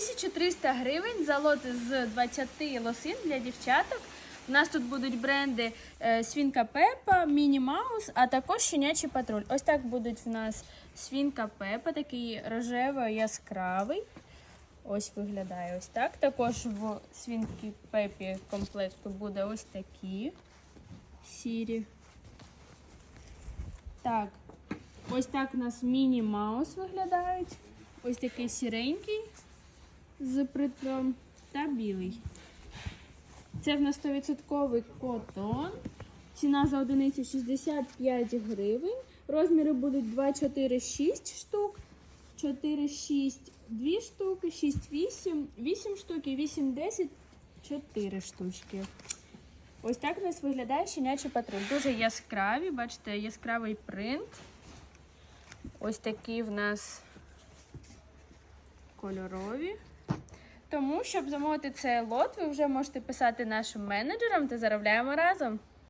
1300 гривень за лот з 20 лосин для дівчаток. У нас тут будуть бренди е, Свінка Пепа, Міні Маус, а також щенячий патруль. Ось так будуть в нас Свінка Пепа, такий рожевий яскравий. Ось виглядає ось так. Також в Свінки Пепі комплекту буде ось такі сірі. Так, ось так у нас Міні Маус виглядають. Ось такий сіренький з притром та білий. Це в нас 100% котон. Ціна за одиницю 65 гривень. Розміри будуть 2, 4, 6 штук, 4, 6, 2 штуки, 6, 8, 8 штук і 8, 10, 4 штучки. Ось так у нас виглядає щенячий патруль. Дуже яскраві, бачите, яскравий принт. Ось такі в нас кольорові. Тому, щоб замовити цей лот, ви вже можете писати нашим менеджерам та заробляємо разом.